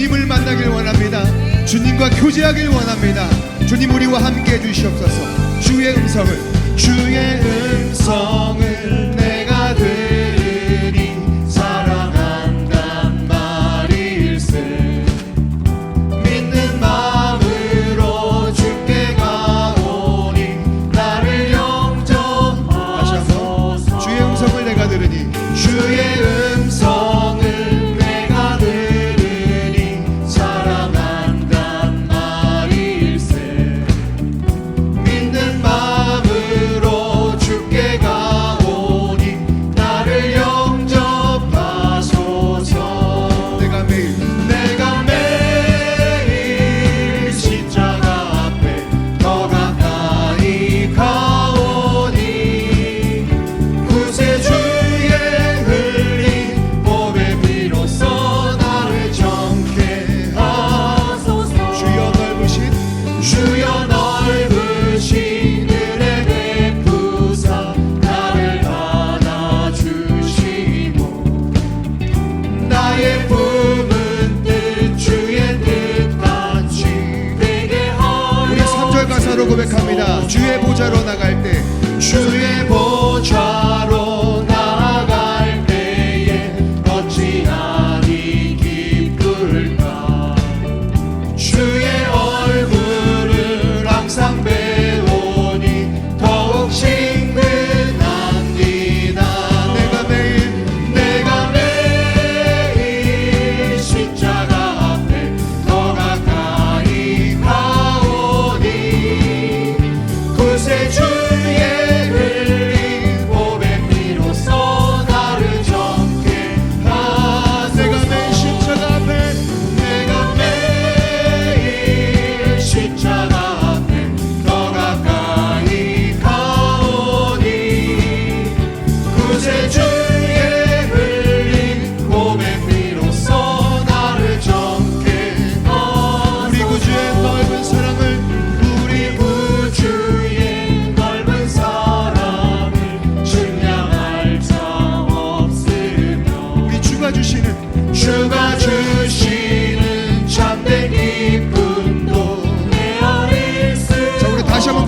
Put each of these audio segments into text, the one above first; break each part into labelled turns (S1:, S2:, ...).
S1: 주님을 만나길 원합니다. 주님과 교제하길 원합니다. 주님 우리와 함께 해주시옵소서. 주의 음성을 주의 음성을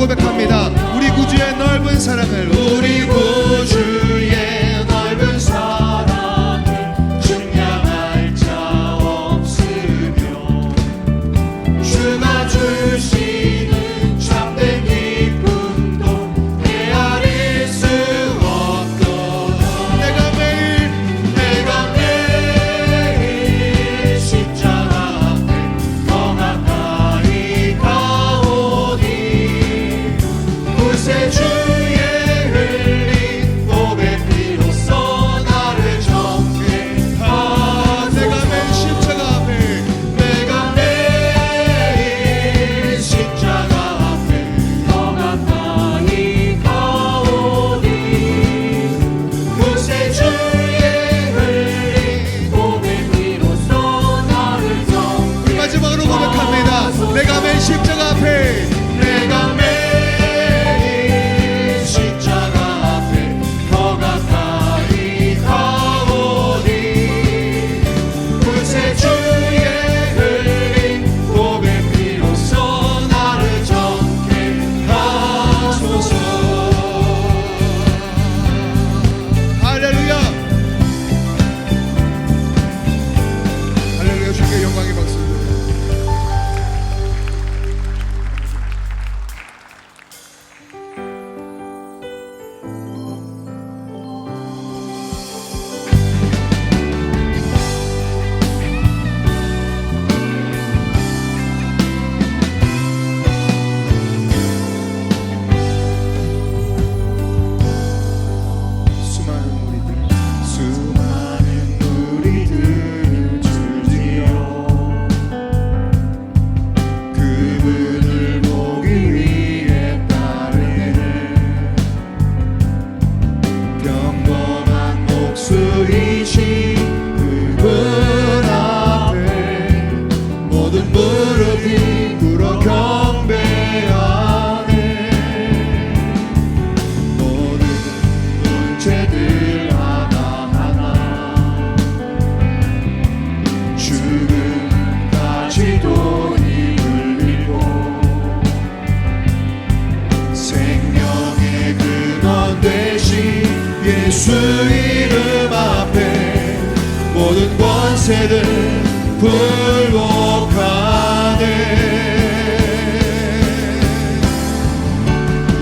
S1: 고백합니다. 우리 구주의 넓은 사랑을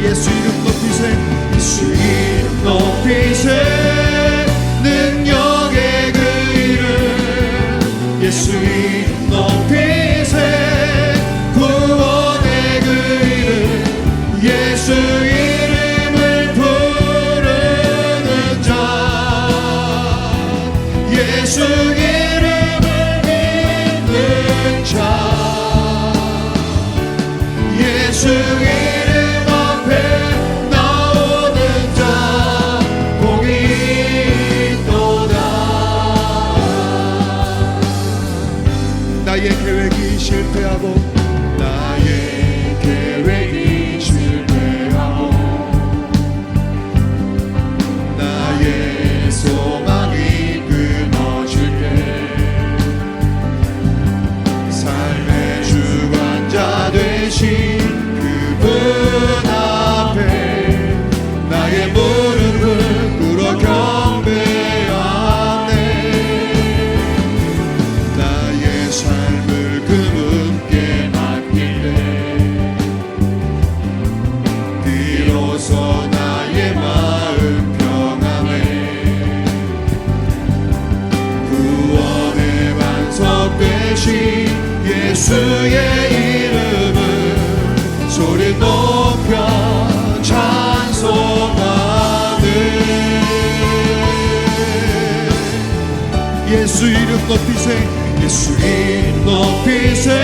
S1: Yes, piszę, jeszcze não
S2: piszę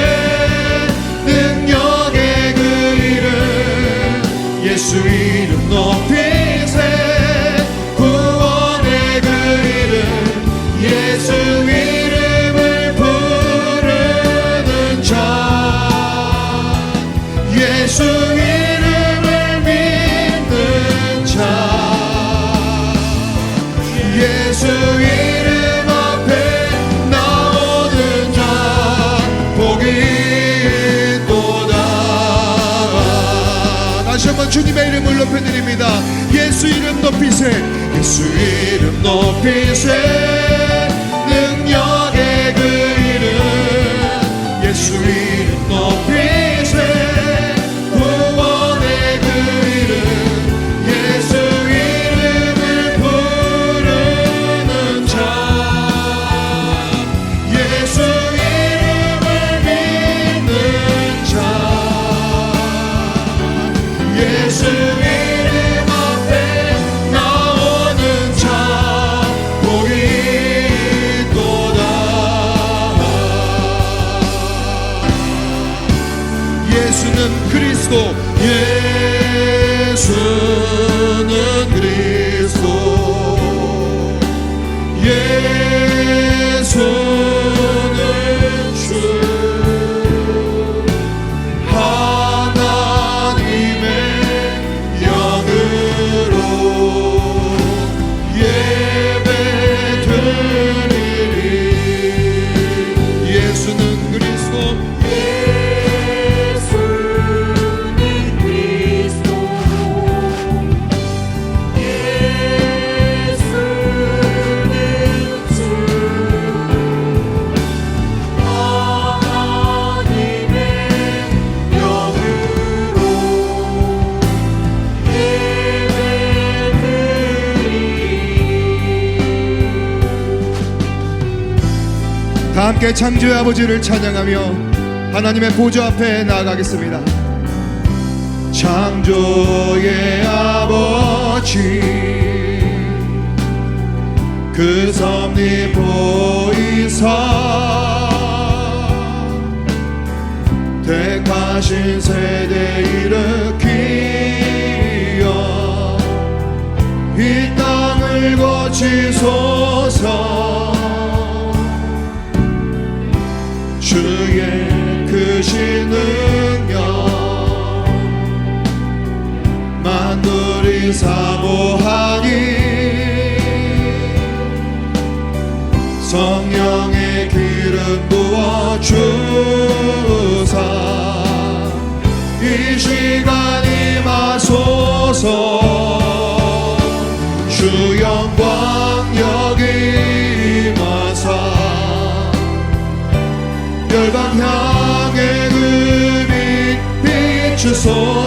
S2: 함께 창조의 아버지를 찬양하며 하나님의 보좌 앞에 나아가겠습니다. 창조의 아버지 그 섭리 보이사 택하신 세대 일으키어 이 땅을 거치소서 주의 크신 능력 만물이 사모하니 성령의 기름 부어 주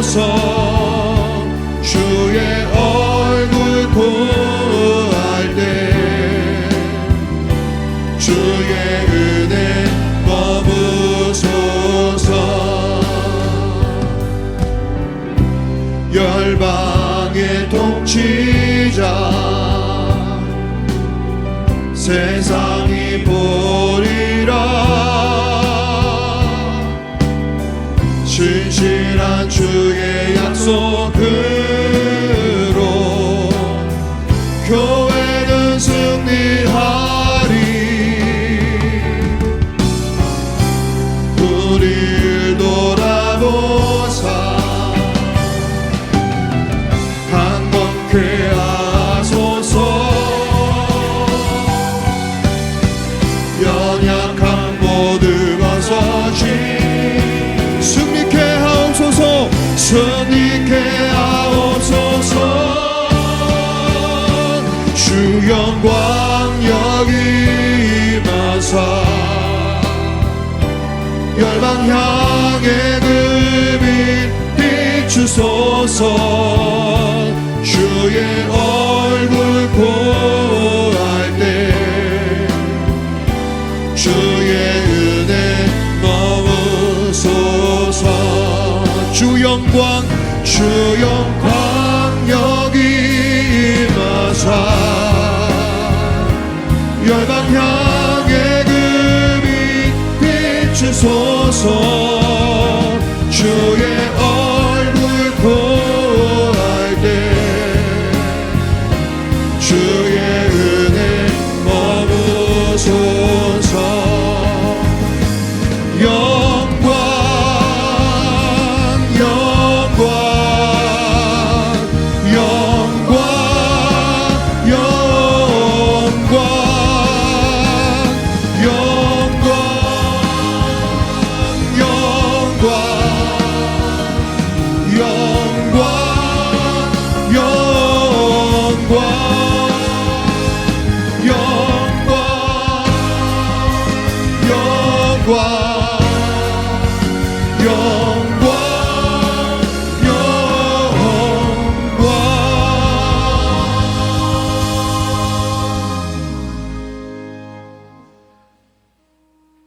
S2: corazón. 주 영광 여기 임하사. 열방 향해 그빛 비추소서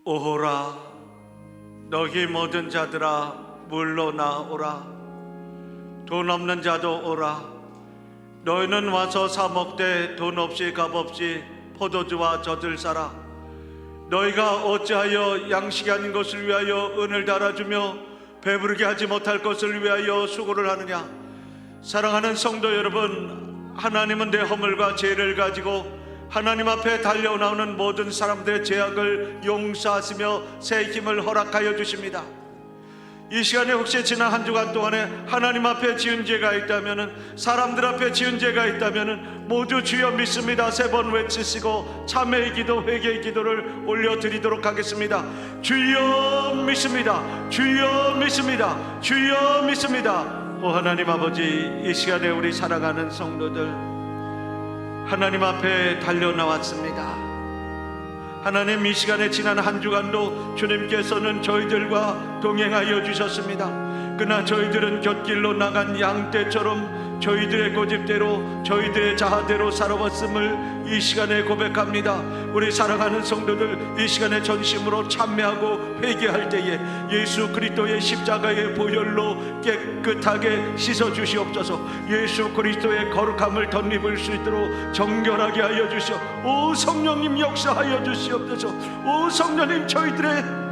S3: 오호라 너희 모든 자들아 물러나오라. 돈 없는 자도 오라. 너희는 와서 사 먹되 돈 없이 값 없이 포도주와 젖을 사라 너희가 어찌하여 양식이 아닌 것을 위하여 은을 달아주며 배부르게 하지 못할 것을 위하여 수고를 하느냐? 사랑하는 성도 여러분 하나님은 내 허물과 죄를 가지고 하나님 앞에 달려나오는 모든 사람들의 죄악을 용서하시며 새 힘을 허락하여 주십니다 이 시간에 혹시 지난 한 주간 동안에 하나님 앞에 지은 죄가 있다면은 사람들 앞에 지은 죄가 있다면은 모두 주여 믿습니다. 세 번 외치시고 참회의 기도 회개의 기도를 올려드리도록 하겠습니다. 주여 믿습니다. 주여 믿습니다. 주여 믿습니다. 오 하나님 아버지 이 시간에 우리 살아가는 성도들 하나님 앞에 달려 나왔습니다 하나님 이 시간에 지난 한 주간도 주님께서는 저희들과 동행하여 주셨습니다. 그러나 저희들은 곁길로 나간 양떼처럼 저희들의 고집대로 저희들의 자아대로 살아왔음을 이 시간에 고백합니다. 우리 사랑하는 성도들 이 시간에 전심으로 참회하고 회개할 때에 예수 그리스도의 십자가의 보혈로 깨끗하게 씻어 주시옵소서. 예수 그리스도의 거룩함을 덧입을 수 있도록 정결하게 하여 주시오. 오 성령님 역사하여 주시옵소서. 오 성령님 저희들의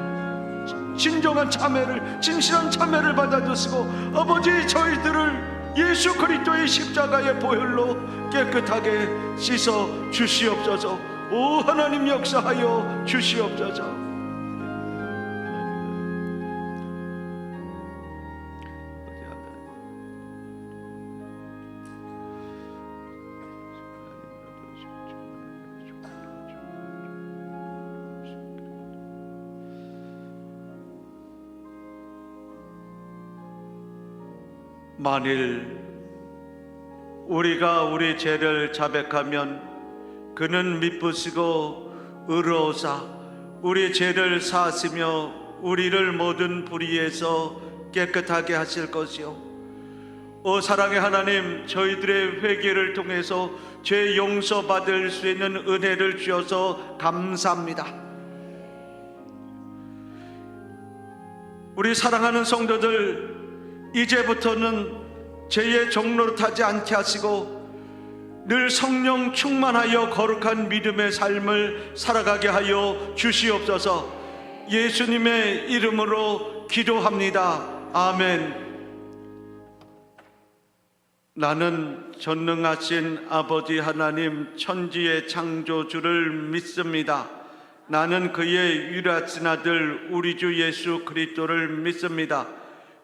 S3: 진정한 참회를 진실한 참회를 받아주시고 아버지 저희들을 예수 그리스도의 십자가의 보혈로 깨끗하게 씻어 주시옵소서. 오 하나님 역사하여 주시옵소서. 만일 우리가 우리 죄를 자백하면 그는 미쁘시고 의로우사 우리 죄를 사하시며 우리를 모든 불의에서 깨끗하게 하실 것이요. 오 사랑의 하나님 저희들의 회개를 통해서 죄 용서받을 수 있는 은혜를 주셔서 감사합니다. 우리 사랑하는 성도들 이제부터는 죄의 종로릇하지 않게 하시고 늘 성령 충만하여 거룩한 믿음의 삶을 살아가게 하여 주시옵소서 예수님의 이름으로 기도합니다. 아멘. 나는 전능하신 아버지 하나님 천지의 창조주를 믿습니다. 나는 그의 유일하신 아들 우리 주 예수 그리스도를 믿습니다.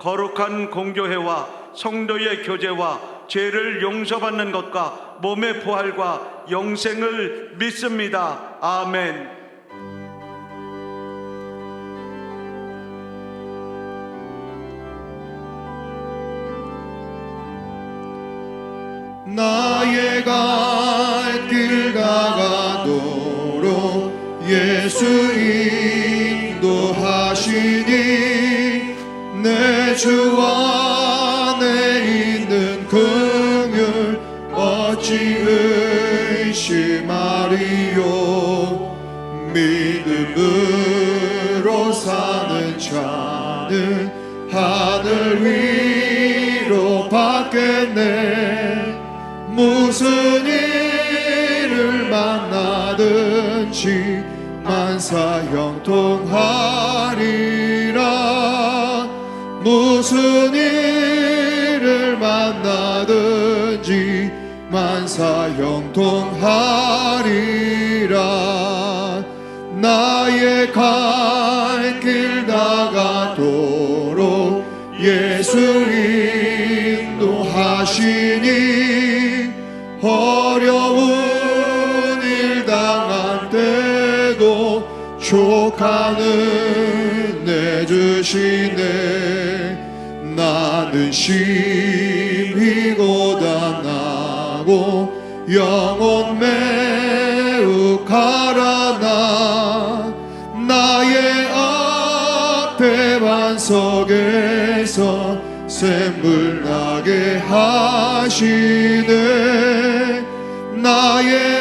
S3: 거룩한 공교회와 성도의 교제와 죄를 용서받는 것과 몸의 부활과 영생을 믿습니다. 아멘.
S2: 나의 갈 길 가가도록 예수 인 주 안에 있는 긍휼 어찌 의심하리요? 믿음으로 사는 자는 하늘 위로 받겠네. 무슨 일을 만나든지 만사 형통하리라 무슨 일을 만나든지 만사 형통하리라. 나의 갈 길 나가도록 예수 인도하시니 어려운 일 당한 때도 족하는 내 주시네 나는 심히 고단하고 영혼 매우 가라나 나의 앞에 반석에서 샘물 나게 하시네. 나의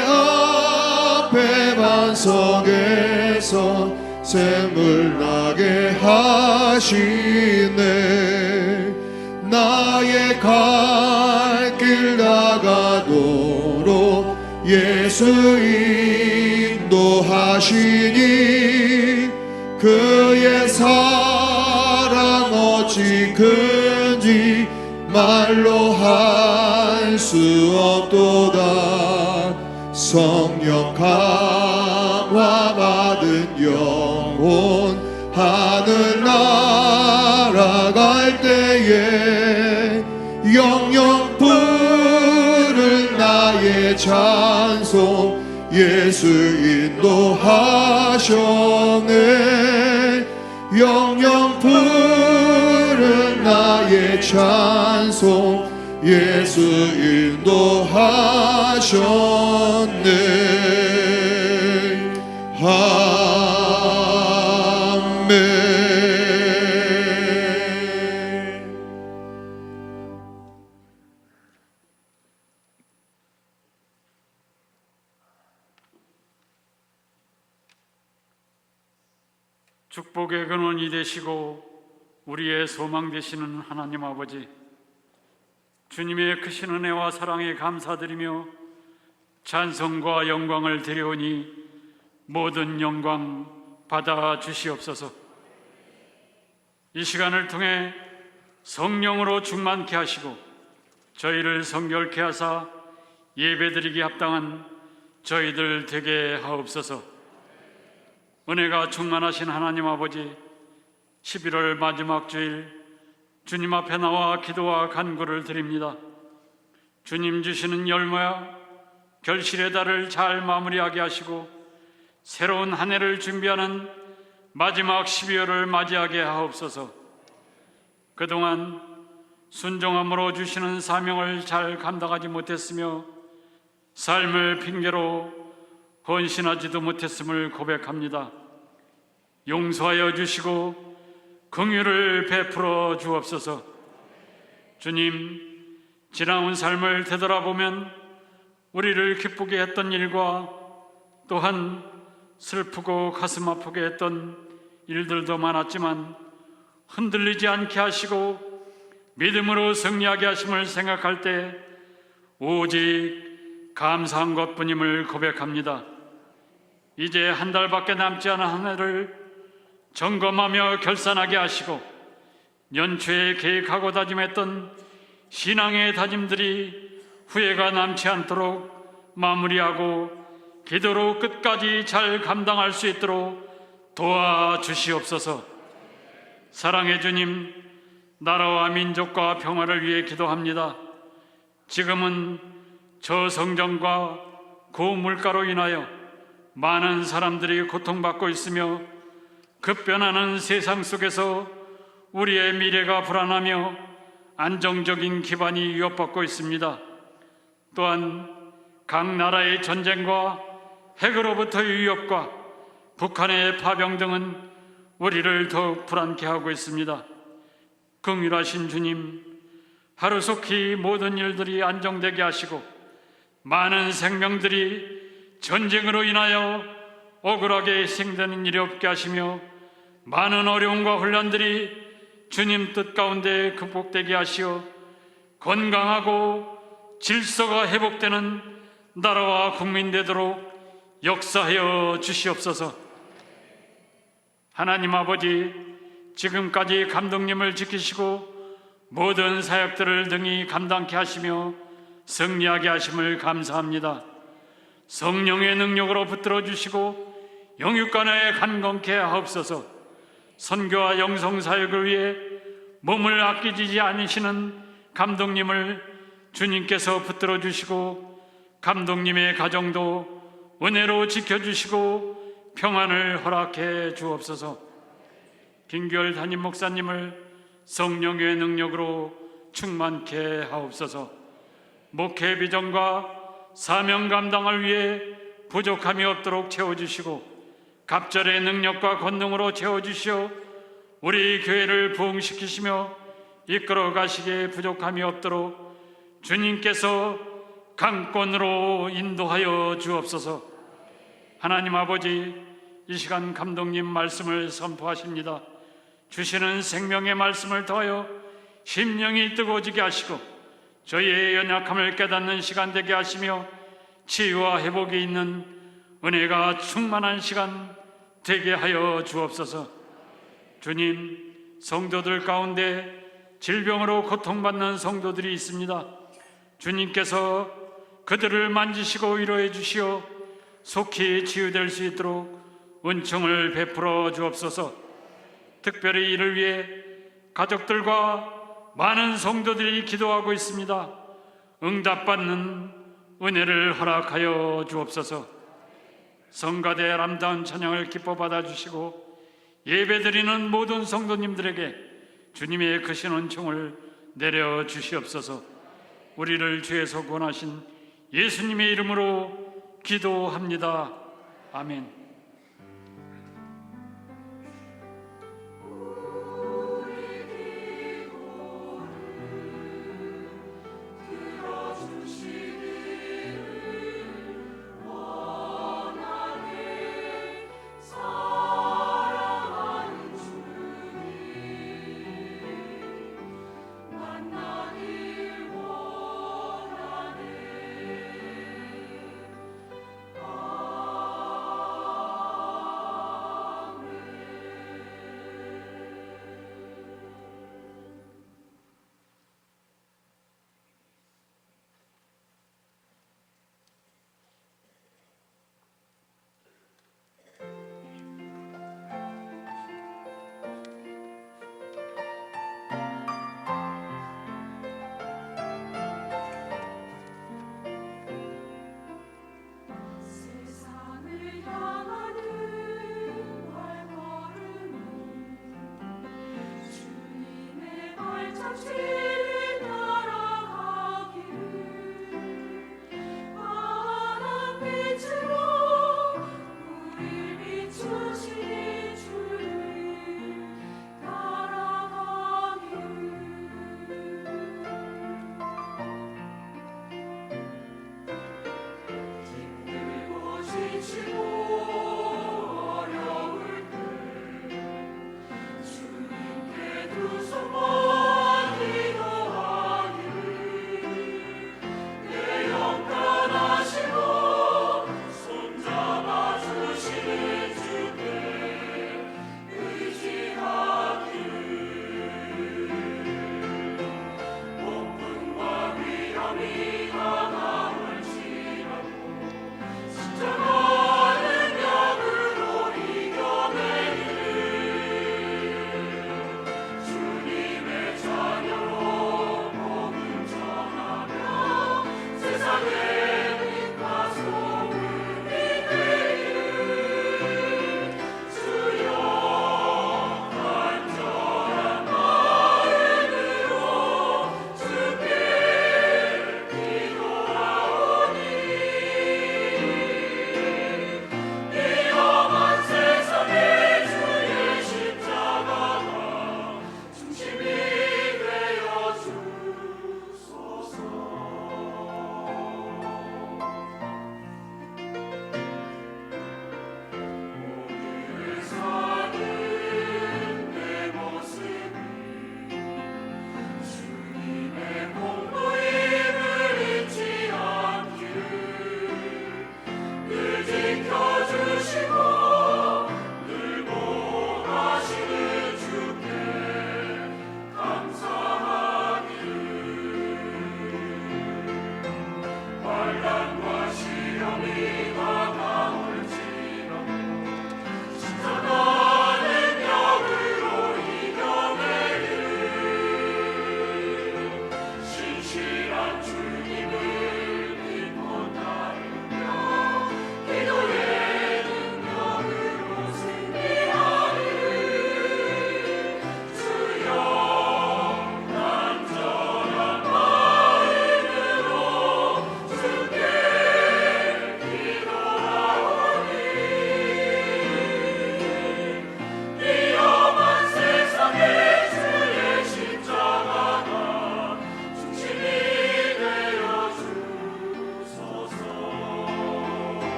S2: 앞에 반석에서 샘물 나게 하시네 갈길 나가도록 예수 인도하시니 그의 사랑 어찌 큰지 말로 할 수 없도다. 성령 강화 받은 영혼 하늘 날아갈 때에 영영 부른 나의 찬송 예수 인도하셨네. 영영 부른 나의 찬송 예수 인도하셨네
S4: 되시고 우리의 소망 되시는 하나님 아버지 주님의 크신 은혜와 사랑에 감사드리며 찬송과 영광을 드려오니 모든 영광 받아 주시옵소서. 이 시간을 통해 성령으로 충만케 하시고 저희를 성결케 하사 예배드리기 합당한 저희들 되게 하옵소서. 은혜가 충만하신 하나님 아버지 11월 마지막 주일 주님 앞에 나와 기도와 간구를 드립니다. 주님 주시는 열매와 결실의 달을 잘 마무리하게 하시고 새로운 한 해를 준비하는 마지막 12월을 맞이하게 하옵소서. 그동안 순종함으로 주시는 사명을 잘 감당하지 못했으며 삶을 핑계로 헌신하지도 못했음을 고백합니다. 용서하여 주시고 긍휼을 베풀어 주옵소서. 주님, 지나온 삶을 되돌아보면 우리를 기쁘게 했던 일과 또한 슬프고 가슴 아프게 했던 일들도 많았지만 흔들리지 않게 하시고 믿음으로 승리하게 하심을 생각할 때 오직 감사한 것뿐임을 고백합니다. 이제 한 달밖에 남지 않은 한 해를 점검하며 결산하게 하시고 연초에 계획하고 다짐했던 신앙의 다짐들이 후회가 남지 않도록 마무리하고 기도로 끝까지 잘 감당할 수 있도록 도와주시옵소서. 사랑해 주님, 나라와 민족과 평화를 위해 기도합니다. 지금은 저성전과 고물가로 인하여 많은 사람들이 고통받고 있으며 급변하는 세상 속에서 우리의 미래가 불안하며 안정적인 기반이 위협받고 있습니다. 또한 각 나라의 전쟁과 핵으로부터의 위협과 북한의 파병 등은 우리를 더욱 불안케 하고 있습니다. 긍휼하신 주님, 하루속히 모든 일들이 안정되게 하시고 많은 생명들이 전쟁으로 인하여 억울하게 희생되는 일이 없게 하시며 많은 어려움과 혼란들이 주님 뜻 가운데 극복되게 하시어 건강하고 질서가 회복되는 나라와 국민 되도록 역사하여 주시옵소서. 하나님 아버지, 지금까지 감독님을 지키시고 모든 사역들을 등이 감당케 하시며 승리하게 하심을 감사합니다. 성령의 능력으로 붙들어 주시고 영육간에 간건케 하옵소서. 선교와 영성 사역을 위해 몸을 아끼지 않으시는 감독님을 주님께서 붙들어 주시고 감독님의 가정도 은혜로 지켜 주시고 평안을 허락해 주옵소서. 김결 담임 목사님을 성령의 능력으로 충만케 하옵소서. 목회 비전과 사명 감당을 위해 부족함이 없도록 채워주시고 갑절의 능력과 권능으로 채워주시어 우리 교회를 부흥시키시며 이끌어 가시기에 부족함이 없도록 주님께서 강권으로 인도하여 주옵소서. 하나님 아버지 이 시간 감독님 말씀을 선포하십니다. 주시는 생명의 말씀을 더하여 심령이 뜨거워지게 하시고 저희의 연약함을 깨닫는 시간 되게 하시며 치유와 회복이 있는 은혜가 충만한 시간 되게 하여 주옵소서. 주님, 성도들 가운데 질병으로 고통받는 성도들이 있습니다. 주님께서 그들을 만지시고 위로해 주시어 속히 치유될 수 있도록 은총을 베풀어 주옵소서. 특별히 이를 위해 가족들과 많은 성도들이 기도하고 있습니다. 응답받는 은혜를 허락하여 주옵소서. 성가대 아름다운 찬양을 기뻐 받아 주시고 예배드리는 모든 성도님들에게 주님의 크신 은총을 내려 주시옵소서. 우리를 죄에서 구원하신 예수님의 이름으로 기도합니다. 아멘.